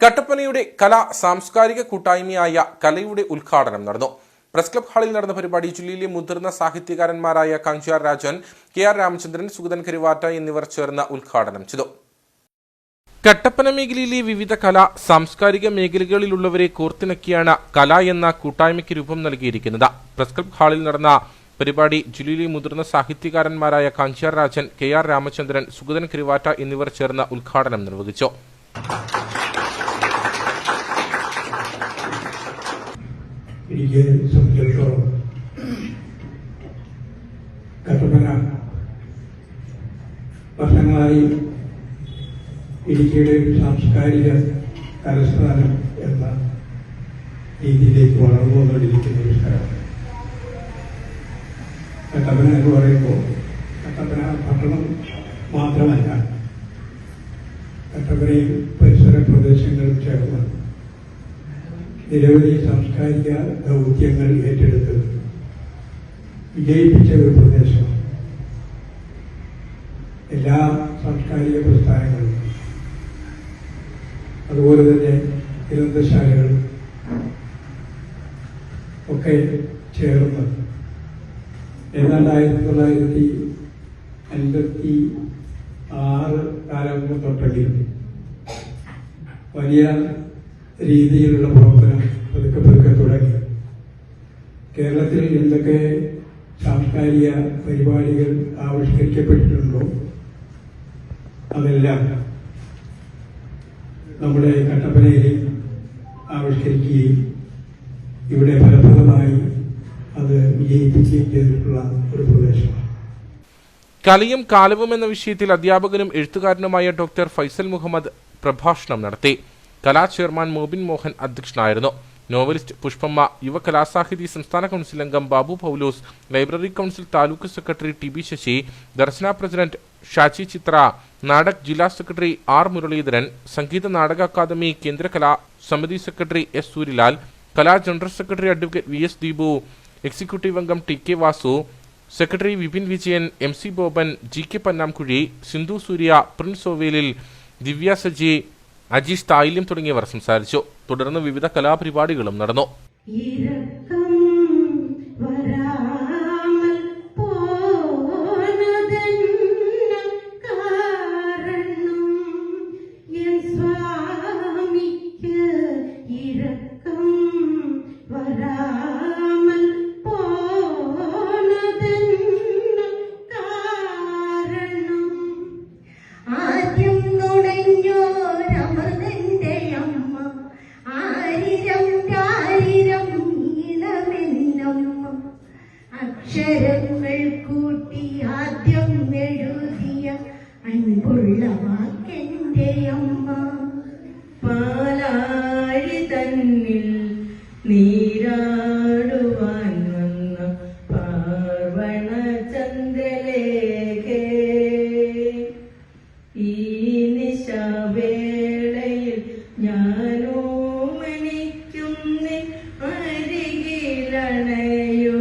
കട്ടപ്പനയുടെ കലാ സാംസ്കാരിക കൂട്ടായ്മയായ കലയുടെ ഉദ്ഘാടനം നടന്നു. പ്രസ് ക്ലബ് ഹാളിൽ നടന്ന പരിപാടി ജില്ലയിലെ മുതിർന്ന സാഹിത്യകാരന്മാരായ കഞ്ചാർ രാജൻ കെ ആർ രാമചന്ദ്രൻ സുഗതൻ കരുവാറ്റ എന്നിവർ ചേർന്ന് ഉദ്ഘാടനം ചെയ്തു. കട്ടപ്പന മേഖലയിലെ വിവിധ കലാ സാംസ്കാരിക മേഖലകളിലുള്ളവരെ കോർത്തിണക്കിയാണ് കല എന്ന കൂട്ടായ്മയ്ക്ക് രൂപം നൽകിയിരിക്കുന്നത്. പ്രസ് ക്ലബ് ഹാളിൽ നടന്ന പരിപാടി ജില്ലയിലെ മുതിർന്ന സാഹിത്യകാരന്മാരായ കാഞ്ചാർ രാജൻ കെ ആർ രാമചന്ദ്രൻ സുഗതൻ കരുവാറ്റ എന്നിവർ ചേർന്ന് ഉദ്ഘാടനം നിർവഹിച്ചു. എനിക്ക് സംബന്ധിച്ചിടത്തോളം കട്ടപ്പന വർഷങ്ങളായി ഇടുക്കിയുടെ ഒരു സാംസ്കാരിക തലസ്ഥാനം എന്ന രീതിയിലേക്ക് വളർന്നു വന്നുകൊണ്ടിരിക്കുന്ന ഒരു സ്ഥലമാണ്. കട്ടപ്പന എന്ന് പറയുമ്പോൾ കട്ടപ്പന പട്ടണം മാത്രമല്ല കട്ടപ്പനയും പരിസര പ്രദേശങ്ങളും ചേർന്ന് നിരവധി സാംസ്കാരിക ദൗത്യങ്ങൾ ഏറ്റെടുത്ത് വിജയിപ്പിച്ച ഒരു പ്രദേശമാണ്. എല്ലാ സാംസ്കാരിക പ്രസ്ഥാനങ്ങളും അതുപോലെ തന്നെ ഗ്രന്ഥശാലകൾ ഒക്കെ ചേർന്ന് ഏതാണ്ട് ആയിരത്തി തൊള്ളായിരത്തി അൻപത്തി ആറ് കാലം തൊട്ടെങ്കിലും വലിയ രീതിയിലുള്ള പ്രവർത്തനം പതുക്കെ പതുക്കെ തുടങ്ങി. കേരളത്തിൽ എന്തൊക്കെ സാംസ്കാരിക പരിപാടികൾ ആവിഷ്കരിക്കപ്പെട്ടിട്ടുണ്ടോ? അതെല്ലാം നമ്മുടെ കട്ടപ്പനയിൽ ആവിഷ്കരിക്കുകയും ഇവിടെ ഫലപ്രദമായി അത് വിജയിപ്പിക്കുകയും ചെയ്തിട്ടുള്ള ഒരു പ്രദേശമാണ്. കലയും കാലവും എന്ന വിഷയത്തിൽ അധ്യാപകനും എഴുത്തുകാരനുമായ ഡോക്ടർ ഫൈസൽ മുഹമ്മദ് പ്രഭാഷണം നടത്തി. കലാ ചെയർമാൻ മോബിൻ മോഹൻ അധ്യക്ഷനായിരുന്നു. നോവലിസ്റ്റ് പുഷ്പമ്മ യുവ കലാസാഹിതി സംസ്ഥാന കൗൺസിൽ അംഗം Babu Paulose library council taluk secretary T B Sasi Darshana president Shaji Chithra Natak ജില്ലാ secretary R Muraleedharan Sangeetha Nataka academy കേന്ദ്ര കലാ സമിതി സെക്രട്ടറി എസ് സൂര്യലാൽ കലാ general secretary advocate V S Deepu executive അംഗം T K Vasu secretary Vipin Vijayan M C Boban G K Pannamkuzhi Sindhu Surya Prince Ovelil Divya Saji Ajeesh Thayilyam തുടങ്ങിയവർ സംസാരിച്ചു. തുടർന്ന് വിവിധ കലാപരിപാടികളും നടന്നു. അക്ഷരങ്ങൾ കൂട്ടി ആദ്യം എഴുതിയ അൻപുള്ള വാക്കെന്റെ അമ്മ. പാലാഴി തന്നിൽ നീരാടുവാൻ വന്ന പാർവണ ചന്ദ്രലേഖേ ഈ നിശാവേളയിൽ ഞാനോ മണിക്കുന്നേ അരികിലണയോ